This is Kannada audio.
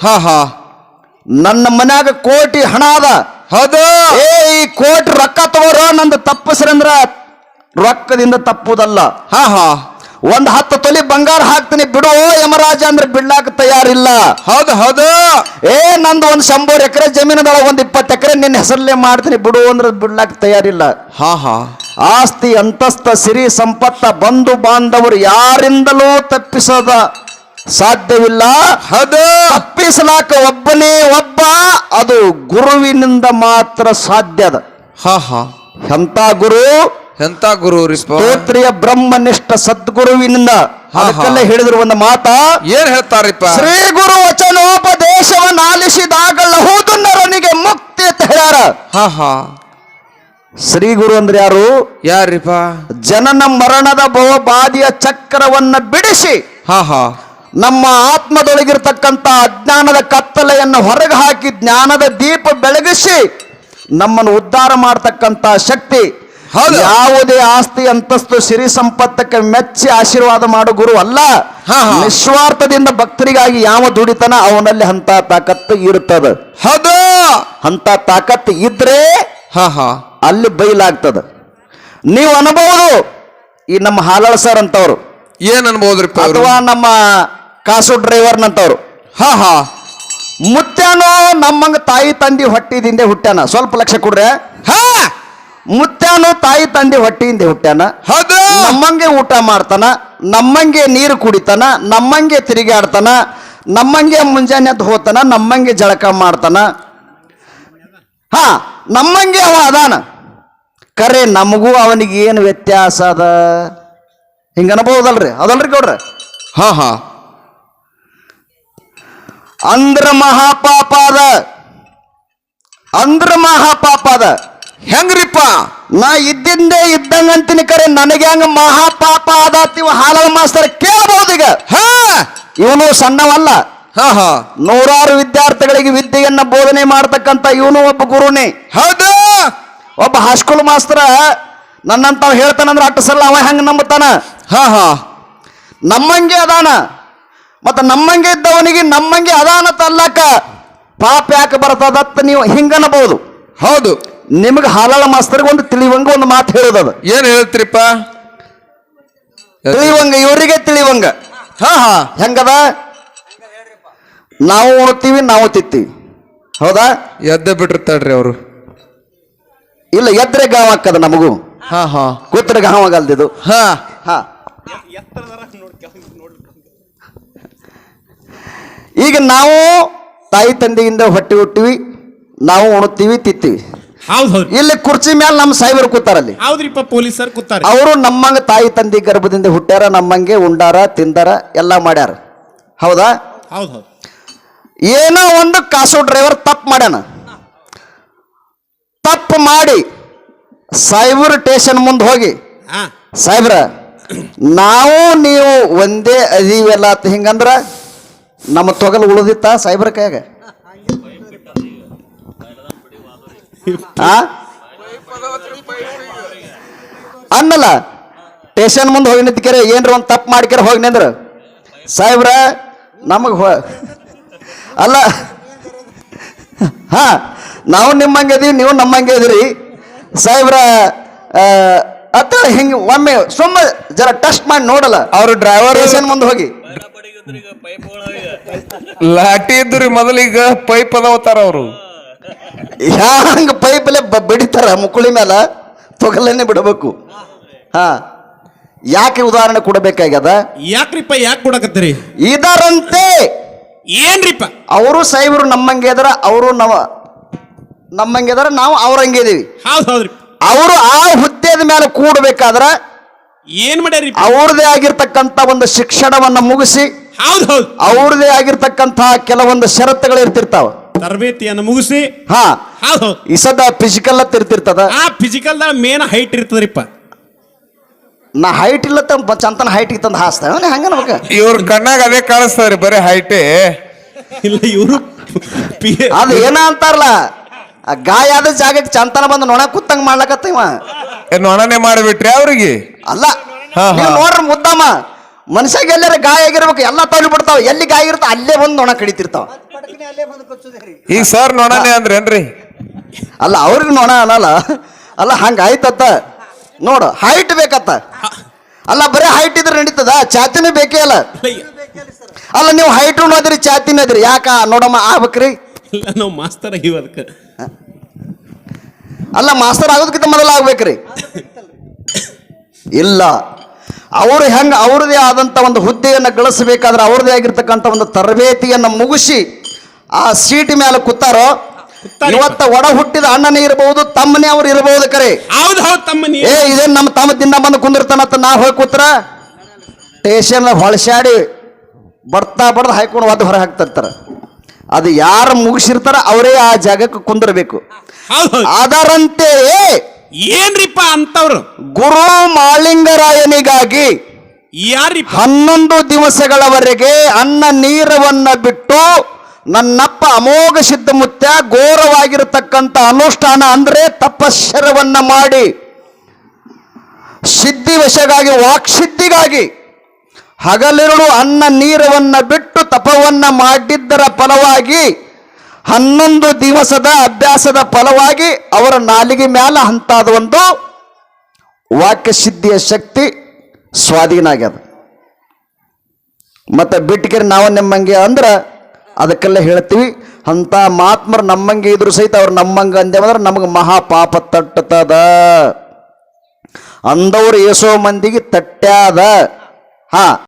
ಹಾ ಹಾ. ನನ್ನ ಮನ್ಯಾಗ ಕೋಟಿ ಹಣ ಅದ. ಹೌದು. ಏ ಈ ಕೋಟಿ ರೊಕ್ಕ ತಗೋರ ನಂದು ತಪ್ಪಸ್ರಂದ್ರ ರೊಕ್ಕದಿಂದ ತಪ್ಪುದಲ್ಲ. ಹಾ ಹಾ. ಒಂದ್ ಹತ್ತು ತೊಲಿ ಬಂಗಾರ ಹಾಕ್ತೀನಿ ಬಿಡು ಯಮರಾಜ ಅಂದ್ರೆ ಬಿಡ್ಲಾಕ ತಯಾರಿಲ್ಲ. ಹೌದು ಹೌದು. ಏ ನಂದು ಒಂದ್ ಶಂಬರ್ ಎಕರೆ ಜಮೀನದೊಳಗೆ ಒಂದ್ ಇಪ್ಪತ್ತು ಎಕರೆ ನಿನ್ನ ಹೆಸರಲ್ಲೇ ಮಾಡ್ತೀನಿ ಬಿಡು ಅಂದ್ರೆ ಬಿಡ್ಲಾಕ ತಯಾರಿಲ್ಲ. ಹಾ ಹಾ. ಆಸ್ತಿ ಅಂತಸ್ತ ಸಿರಿ ಸಂಪತ್ತ ಬಂಧು ಬಾಂಧವರು ಯಾರಿಂದಲೂ ತಪ್ಪಿಸೋದ. ಸಾಧ್ಯವಿಲ್ಲ. ಹೌದು. ತಪ್ಪಿಸಲಾಕ ಒಬ್ಬನೇ ಒಬ್ಬ ಅದು ಗುರುವಿನಿಂದ ಮಾತ್ರ ಸಾಧ್ಯದ ಹಾ ಹಾ. ಎಂತ ಗುರು? ಎಂತ ಗುರು ಸ್ತೋತ್ರಿಯ ಬ್ರಹ್ಮನಿಷ್ಠ ಸದ್ಗುರುವಿನಿಂದ. ಅದಕ್ಕೆಲ್ಲ ಹೇಳಿದ್ರು ಒಂದು ಮಾತ ಏನ್ ಹೇಳ್ತಾರಿಪ್ಪ? ಶ್ರೀ ಗುರು ವಚನೋಪದೇಶವನ್ನು ಆಲಿಸಿದಾಗ ಲಹುದು ನರನಿಗೆ ಮುಕ್ತಿ ಅಂತ ಹೇಳ್ಯಾರ. ಹಾ ಹಾ. ಶ್ರೀ ಗುರು ಅಂದ್ರೆ ಯಾರು? ಯಾರಿಪ್ಪ? ಜನನ ಮರಣದ ಬಹುಬಾದಿಯ ಬಾದಿಯ ಚಕ್ರವನ್ನ ಬಿಡಿಸಿ. ಹಾ ಹಾ. ನಮ್ಮ ಆತ್ಮದೊಳಗಿರ್ತಕ್ಕಂಥ ಅಜ್ಞಾನದ ಕತ್ತಲೆಯನ್ನು ಹೊರಗೆ ಹಾಕಿ ಜ್ಞಾನದ ದೀಪ ಬೆಳಗಿಸಿ ನಮ್ಮನ್ನು ಉದ್ಧಾರ ಮಾಡತಕ್ಕಂಥ ಶಕ್ತಿ. ಯಾವುದೇ ಆಸ್ತಿ ಅಂತಸ್ತು ಸಿರಿ ಸಂಪತ್ತಕ್ಕೆ ಮೆಚ್ಚಿ ಆಶೀರ್ವಾದ ಮಾಡೋ ಗುರು ಅಲ್ಲ. ನಿಸ್ವಾರ್ಥದಿಂದ ಭಕ್ತರಿಗಾಗಿ ಯಾವ ದುಡಿತನ ಅವನಲ್ಲಿ ಅಂತ ತಾಕತ್ತು ಇರುತ್ತದ. ಹೌದು. ಅಂತ ತಾಕತ್ತು ಇದ್ರೆ ಹಾ ಹಾ. ಅಲ್ಲಿ ಬೈಲಾಗ್ತದ. ನೀವು ಅನ್ಬಹುದು ಈ ನಮ್ಮ ಹಾಲಾಳ ಸರ್ ಅಂತವ್ರು. ಏನ್ ಅವ್ರು? ಅಥವಾ ನಮ್ಮ ಕಾಸು ಡ್ರೈವರ್ನಂತವ್ರು. ಹಾ ಹಾ. ಮುತ್ಯಾನೋ ನಮ್ಮಂಗ ತಾಯಿ ತಂದಿ ಹೊಟ್ಟಿದಿಂದೆ ಹುಟ್ಟ್ಯಾನ. ಸ್ವಲ್ಪ ಲಕ್ಷ ಕೊಡ್ರೆ? ಹಾ. ಮುತ್ಯಾನು ತಾಯಿ ತಂದಿ ಹೊಟ್ಟಿಯಿಂದ ಹುಟ್ಟ್ಯಾನ. ಹೌದು. ನಮ್ಮಂಗೆ ಊಟ ಮಾಡ್ತಾನ. ನಮ್ಮಂಗೆ ನೀರು ಕುಡಿತಾನ. ನಮ್ಮಂಗೆ ತಿರುಗಾಡ್ತಾನ ನಮ್ಮಂಗೆ ಮುಂಜಾನೆ ಎದ್ದು ಹೋತಾನ. ನಮ್ಮಂಗೆ ಜಳಕ ಮಾಡ್ತಾನ. ಹಾ ನಮ್ಮಂಗೆ ಅವ ಅದಾನ. ಕರೆ ನಮಗೂ ಅವನಿಗೆ ಏನು ವ್ಯತ್ಯಾಸ ಅದ? ಹಿಂಗನಬಹುದಲ್ರಿ? ಅದಲ್ರಿ ಕೊಡ್ರಿ ಹಾ ಹಾ. ಅಂದ್ರ ಮಹಾಪಾಪ ಅದ. ಅಂದ್ರ ಮಹಾಪಾಪ ಅದ. ಹೆಂಗ್ರಿಪ್ಪ? ನಾ ಇದ್ದಿಂದೇ ಇದ್ದಂಗ ಅಂತೀನಿ ಕರೆ ನನಗೆ ಹಂಗ ಮಹಾಪಾಪ ಆದಾತಿವ ಹಾಲದ ಮಾಸ್ತರ್ ಕೇಳಬಹುದು ಈಗ. ಹಾ. ಇವನು ಸಣ್ಣವಲ್ಲ. ಹಾ ಹಾ. ನೂರಾರು ವಿದ್ಯಾರ್ಥಿಗಳಿಗೆ ವಿದ್ಯೆಯನ್ನ ಬೋಧನೆ ಮಾಡತಕ್ಕಂತ ಇವನು ಒಬ್ಬ ಗುರುನೇ. ಹೌದು. ಒಬ್ಬ ಹೈಸ್ಕೂಲ್ ಮಾಸ್ತರ ನನ್ನಂತ ಹೇಳ್ತಾನಂದ್ರ ಅಟ್ಟಸಲ್ಲ ಸಲ ಅವ ಹೆಂಗ ನಂಬತಾನ ಹಾ ಹಾ. ನಮ್ಮಂಗೆ ಅದಾನ. ಮತ್ತ ನಮ್ಮಂಗೆ ಇದ್ದವನಿಗೆ ನಮ್ಮಂಗೆ ಅದಾನ ತಲ್ಲಕ ಪಾಪ ಯಾಕೆ ಬರ್ತದತ್ತ ನೀವು ಹಿಂಗನಬಹುದು ಹೌದು. ನಿಮಗೆ ಹಾಲಾಳ ಮಾಸ್ತರ್ಗೆ ಒಂದು ತಿಳಿವಂಗ ಒಂದು ಮಾತು ಹೇಳೋದದ ಏನ್ ಹೇಳ್ತೀರಿಪ್ಪ? ತಿಳಿವಂಗ ಇವರಿಗೆ ತಿಳಿವಂಗ. ಹಾ ಹಾ. ಹೆಂಗದ? ನಾವು ಉಣ್ತೀವಿ ನಾವು ತಿತ್ತೀವಿ ಹೌದಾ? ಎದ್ದ ಬಿಟ್ಟಿರ್ತಾಳ್ರಿ ಅವರು. ಇಲ್ಲ ಎದ್ರೆ ಗಾವ ಹಾಕದ ನಮಗೂ? ಹಾ ಹಾ. ಕೂತ್ರೆ ಗಾವ ಆಗಲ್ದಿದು. ಹಾ. ಹಾ. ಈಗ ನಾವು ತಾಯಿ ತಂದೆಯಿಂದ ಹೊಟ್ಟೆ ಹುಟ್ಟಿವಿ ನಾವು ಉಣುತ್ತೀವಿ ತಿತ್ತೀವಿ ಹೌದ್ ಇಲ್ಲಿ ಕುರ್ಚಿ ಮೇಲೆ ನಮ್ಮ ಸಾಹೇಬರು ಕೂತಾರಲ್ಲಿ ಹೌದ್ರಿಪ್ಪ ಪೊಲೀಸರು ಕೂತಾರೆ. ಅವರು ನಮ್ಮಂಗ ತಾಯಿ ತಂದೆ ಗರ್ಭದಿಂದ ಹುಟ್ಟ್ಯಾರ ನಮ್ಮಂಗೆ ಉಂಡಾರ ತಿಂದಾರ ಎಲ್ಲ ಮಾಡ್ಯಾರ. ಹೌದಾ? ಹೌದ್ ಹೌದ್. ಏನೋ ಒಂದು ಕಾಸು ಡ್ರೈವರ್ ತಪ್ಪು ಮಾಡ್ಯಾನ. ತಪ್ಪು ಮಾಡಿ ಸೈಬರ್ ಸ್ಟೇಷನ್ ಮುಂದೆ ಹೋಗಿ ಹಾ. ಸಾಹೇಬ್ರ ನಾವು ನೀವು ಒಂದೇ ಅದೀವಿ ಅಂತ ಹಿಂಗಂದ್ರ ನಮ್ಮ ತೊಗಲು ಉಳಿದಿತ್ತ ಸೈಬರ್ ಕೈಯಾಗ? ಅನ್ನಲ್ಲ, ಸ್ಟೇಷನ್ ಮುಂದೆ ಹೋಗಿ ನಿಂತಿಕೆರೆ, ಏನ್ರ ಒಂದು ತಪ್ಪು ಮಾಡ್ಕ್ಯಾರ ಹೋಗಿ ನಿಂದ್ರ. ಸಾಹೇಬ್ರ, ನಮಗೆ ಹೋ ಅಲ್ಲ, ಹಾ, ನಾವು ನಿಮ್ಮಂಗೆ ಇದೀವಿ, ನೀವು ನಮ್ಮಂಗೆ ಇದೀರಿ. ಸಾಹೇಬ್ರ ಅತ್ತ ಹಿಂಗೆ ಒಮ್ಮೆ ಸುಮ್ಮ ಜರ ಟೆಸ್ಟ್ ಮಾಡಿ ನೋಡಲ್ಲ. ಅವ್ರ ಡ್ರೈವರ್ ಸ್ಟೇಷನ್ ಮುಂದೆ ಹೋಗಿ. ಲಾಟಿ ಇದ್ರಿ ಮೊದಲೀಗ ಪೈಪ್ ಅದಾವತಾರ ಅವರು. ಹ್ಯಾಂಗ ಪೈಪಲ್ಲೇ ಅಲ್ಲೇ ಬಿಡಿತಾರ ಮುಕುಳಿ ಮೇಲೆ ತೊಗಲನ್ನೇ ಬಿಡಬೇಕು. ಹಾ. ಯಾಕೆ ಉದಾಹರಣೆ ಕೊಡಬೇಕಾಗ್ಯದ? ಯಾಕ್ರಿಪ್ಪ ಯಾಕೆ ಕೊಡಕತ್ತೀರಿ? ಇದರಂತೆ ಏನ್ರಿಪ್ಪ? ಅವರು ಸೈಬರು ನಮ್ಮಂಗೆ ಇದಾರ ಅವರು ನಮ್ಮ ನಮ್ಮಂಗೆ ಇದಾರ ನಾವು ಅವ್ರಂಗೆ ಇದೀವಿ. ಹೌದ್ ಹೌದ್ರಿ. ಅವರು ಆ ಹುದ್ದೆದ ಮೇಲೆ ಕೂಡಬೇಕಾದ್ರೆ ಏನ್ ಮಾಡ್ಯಾರಿ ಅವ್ರದೇ ಆಗಿರ್ತಕ್ಕಂತ ಒಂದು ಶಿಕ್ಷಣವನ್ನ ಮುಗಿಸಿ ಹೌದು ಹೌದು. ಅವ್ರದೇ ಆಗಿರ್ತಕ್ಕಂಥ ಕೆಲವೊಂದು ಷರತ್ತುಗಳು ಇರ್ತಿರ್ತಾವ. ತರಬೇತಿಯನ್ನು ಮುಗಿಸಿ ಹಾ. ಹೌದು ಈ ಸದ ಫಿಸಿಕಲ್ ಅಂತ ಇರ್ತಿರ್ತದ. ಆ ಫಿಸಿಕಲ್ ಮೇನ್ ಹೈಟ್ ಇರ್ತದ್ರಿಪ್ಪ. ನಾ ಹೈಟ್ ಇಲ್ಲ ತ ಚಂತನ ಹೈಟ್ ತಂದು ಹಾಸ್ತಾವ ನಮಗ ಇವ್ರ ಕಣ್ಣಾಗ ಅದೇ ಕಾಣಿಸ್ತಾವ್ರಿ ಬರೀ ಹೈಟೇ ಇಲ್ಲ ಇವರು ಅದು ಏನ ಅಂತಾರಲ್ಲ? ಆ ಗಾಯ ಆದ ಜಾಗಕ್ಕೆ ಚಂತನ ಬಂದು ನೊಣ ಕುತ್ತಂಗ್ ಮಾಡ್ಲಕತ್ತ ಇವ. ನೊಣನೆ ಮಾಡಿಬಿಟ್ರಿ ಅವ್ರಿಗೆ? ಅಲ್ಲ ಹಾ, ಹಾ. ನೀವು ನೋಡ್ರಿ ಮುದ್ದಮ್ಮ ಮನುಷ್ಯಾಗ ಎಲ್ಲಾರ ಗಾಯ ಆಗಿರ್ಬೇಕು ಎಲ್ಲ ತಲೆ ಬಿಡ್ತಾವ. ಎಲ್ಲಿ ಗಾಯ ಇರ್ತಾವ ಅಲ್ಲೇ ಬಂದು ನೊಣ ಕಡಿತಿರ್ತಾವ. ಈಗ ಸರ್ ನೋಡ ಅಂದ್ರೆ ಏನ್ರಿ? ಅಲ್ಲ ಅವ್ರಿಗೆ ನೊಣ ಅನ್ನಲ್ಲ. ಅಲ್ಲ ಹಂಗ ಆಯ್ತತ್ತ ನೋಡು ಹೈಟ್ ಬೇಕತ್ತ. ಅಲ್ಲ ಬರೀ ಹೈಟ್ ಇದ್ರೆ ನಡೀತದ? ಚಾತಿನೂ ಬೇಕೇ ಅಲ್ಲ. ಅಲ್ಲ ನೀವು ಹೈಟ್ ನೋದ್ರಿ ಚಾತಿನ ಅದ್ರಿ. ಯಾಕ ನೋಡಮ್ಮ ಆಗ್ಬೇಕ್ರಿ. ಇಲ್ಲ ನಾವು ಮಾಸ್ತರ್ ಆಗಿವ ಅದಕ್ಕೆ. ಅಲ್ಲ ಮಾಸ್ತರ್ ಆಗೋದಕ್ಕಿಂತ ಮೊದಲು ಆಗ್ಬೇಕ್ರಿ. ಇಲ್ಲ. ಅವರು ಹೆಂಗೆ ಅವ್ರದೇ ಆದಂತ ಒಂದು ಹುದ್ದೆಯನ್ನು ಗಳಿಸಬೇಕಾದ್ರೆ ಅವ್ರದೇ ಆಗಿರ್ತಕ್ಕಂಥ ಒಂದು ತರಬೇತಿಯನ್ನು ಮುಗಿಸಿ ಆ ಸೀಟ್ ಮೇಲೆ ಕೂತಾರೋ ಕೂತಾರಿ. ಇವತ್ತ ಒಡ ಹುಟ್ಟಿದ ಅಣ್ಣನೇ ಇರಬಹುದು ತಮ್ಮನೇ ಅವ್ರು ಇರಬಹುದು ಕರೆ. ಹೌದು ಹೌದು ತಮ್ಮನೇ ಏ ಇದೇನು ನಮ್ಮ ತಮ್ಮ ದಿನ ಬಂದು ಕುಂದಿರ್ತಾನಂತ ನಾ ಹೋಗಿ ಕೂತ್ರ? ಸ್ಟೇಷನ್ ಹೊಳಸಾಡಿ ಬರ್ತಾ ಬಡ್ದು ಹಾಕೊಂಡು ಒದ್ದು ಹೊರ ಹಾಕ್ತಿರ್ತಾರ ಅದು ಯಾರು ಮುಗಿಸಿರ್ತಾರ ಅವರೇ ಆ ಜಾಗಕ್ಕೆ ಕುಂದಿರ್ಬೇಕು. ಅದರಂತೆಯೇ ಏನ್ರಿಪ್ಪ ಅಂತವ್ರು? ಗುರು ಮಾಳಿಂಗರಾಯನಿಗಾಗಿ ಯಾರಿ ಹನ್ನೊಂದು ದಿವಸಗಳವರೆಗೆ ಅನ್ನ ನೀರವನ್ನ ಬಿಟ್ಟು ನನ್ನಪ್ಪ ಅಮೋಘ ಸಿದ್ಧಮುತ್ಯ ಘೋರವಾಗಿರತಕ್ಕಂಥ ಅನುಷ್ಠಾನ ಅಂದ್ರೆ ತಪಶ್ಚರವನ್ನ ಮಾಡಿ ಸಿದ್ಧಿವಶಗಾಗಿ ವಾಕ್ಸಿದ್ಧಿಗಾಗಿ ಹಗಲಿರುಳು ಅನ್ನ ನೀರವನ್ನ ಬಿಟ್ಟು ತಪವನ್ನ ಮಾಡಿದ್ದರ ಫಲವಾಗಿ, ಹನ್ನೊಂದು ದಿವಸದ ಅಭ್ಯಾಸದ ಫಲವಾಗಿ ಅವರ ನಾಲಿಗೆ ಮ್ಯಾಲ ಅಂತಾದ ಒಂದು ವಾಕ್ಯ ಸಿದ್ಧಿಯ ಶಕ್ತಿ ಸ್ವಾಧೀನ ಆಗ್ಯದ ಮತ್ತೆ ಬಿಟ್ಟಿಗೆರೆ ನಾವು ನಿಮ್ಮಂಗೆ ಅಂದ್ರೆ ಅದಕ್ಕೆಲ್ಲ ಹೇಳ್ತೀವಿ ಅಂತ ಮಾತ್ಮರು ನಮ್ಮಂಗೆ ಇದ್ರು ಸಹಿತ ಅವ್ರು ನಮ್ಮಂಗೆ ಅಂದೇವಂದ್ರೆ ನಮಗೆ ಮಹಾ ಪಾಪ ತಟ್ಟತದ. ಅಂದವ್ರು ಏಸೋ ಮಂದಿಗೆ ತಟ್ಟ್ಯಾದ ಹಾ.